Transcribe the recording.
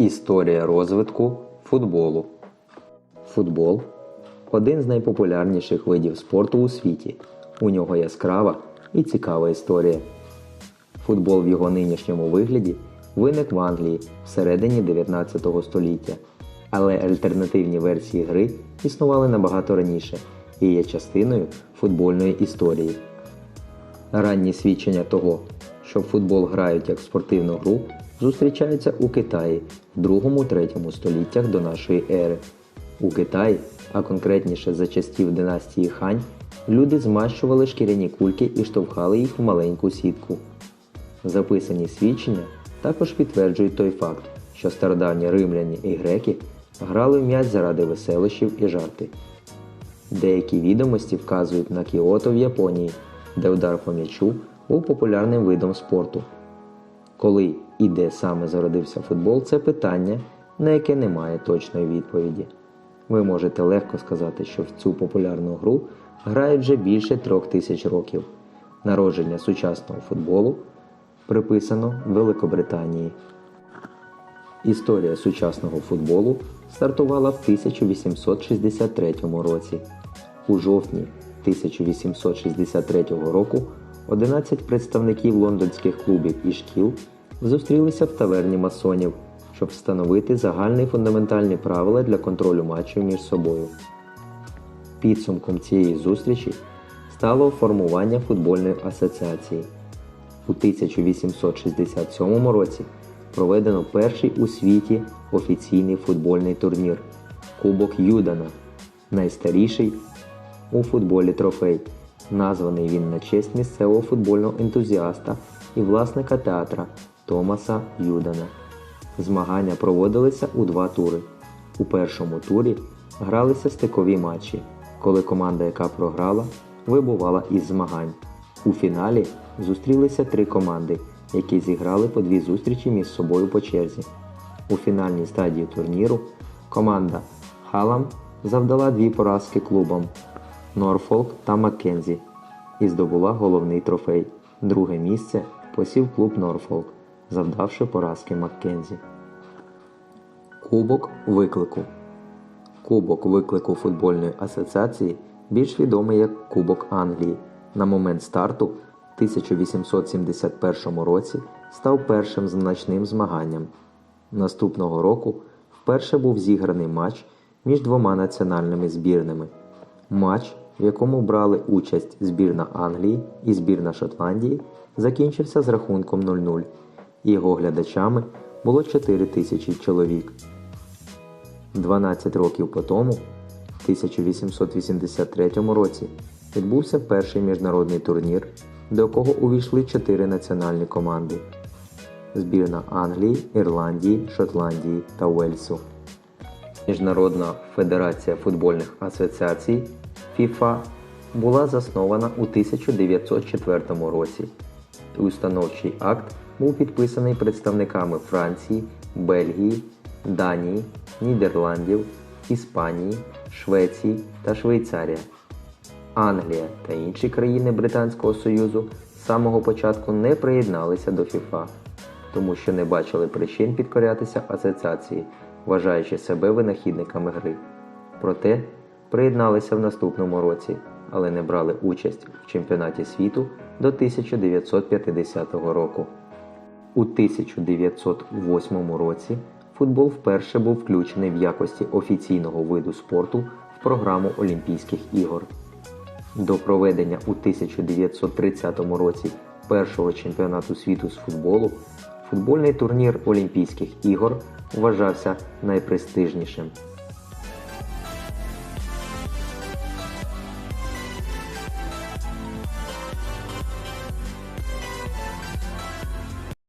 Історія розвитку футболу. Футбол один з найпопулярніших видів спорту у світі. У нього яскрава і цікава історія. Футбол в його нинішньому вигляді виник в Англії всередині 19 століття, але альтернативні версії гри існували набагато раніше і є частиною футбольної історії. Ранні свідчення того, що футбол грають як спортивну гру, зустрічаються у Китаї в 2-3 століттях до нашої ери. У Китаї, а конкретніше за часів династії Хань, люди змащували шкіряні кульки і штовхали їх в маленьку сітку. Записані свідчення також підтверджують той факт, що стародавні римляні і греки грали в м'яч заради веселощів і жарти. Деякі відомості вказують на Кіото в Японії, де удар по м'ячу був популярним видом спорту. Коли і де саме зародився футбол, це питання, на яке немає точної відповіді. Ви можете легко сказати, що в цю популярну гру грають вже більше трьох тисяч років. Народження сучасного футболу приписано Великобританії. Історія сучасного футболу стартувала в 1863 році. У жовтні 1863 року 11 представників лондонських клубів і шкіл зустрілися в таверні масонів, щоб встановити загальні фундаментальні правила для контролю матчів між собою. Підсумком цієї зустрічі стало формування футбольної асоціації. У 1867 році проведено перший у світі офіційний футбольний турнір Кубок Юдана, найстаріший у футболі трофей. Названий він на честь місцевого футбольного ентузіаста і власника театра Томаса Юдана. Змагання проводилися у два тури. У першому турі гралися стикові матчі, коли команда, яка програла, вибувала із змагань. У фіналі зустрілися три команди, які зіграли по дві зустрічі між собою по черзі. У фінальній стадії турніру команда Халам завдала дві поразки клубам Норфолк та Маккензі і здобула головний трофей. Друге місце посів клуб Норфолк, завдавши поразки Маккензі. Кубок виклику Кубок виклику футбольної асоціації більш відомий як Кубок Англії. На момент старту в 1871 році став першим значним змаганням. Наступного року вперше був зіграний матч між двома національними збірними. Матч, в якому брали участь збірна Англії і збірна Шотландії, закінчився з рахунком 0-0. Його глядачами було 4 тисячі чоловік. 12 років по тому, в 1883 році, відбувся перший міжнародний турнір, до якого увійшли чотири національні команди: збірна Англії, Ірландії, Шотландії та Уельсу. Міжнародна федерація футбольних асоціацій FIFA була заснована у 1904 році. Установчий акт був підписаний представниками Франції, Бельгії, Данії, Нідерландів, Іспанії, Швеції та Швейцарія. Англія та інші країни Британського Союзу з самого початку не приєдналися до ФІФА, тому що не бачили причин підкорятися асоціації, вважаючи себе винахідниками гри. Проте приєдналися в наступному році, але не брали участь в чемпіонаті світу до 1950 року. У 1908 році футбол вперше був включений в якості офіційного виду спорту в програму Олімпійських ігор. До проведення у 1930 році першого чемпіонату світу з футболу футбольний турнір Олімпійських ігор вважався найпрестижнішим.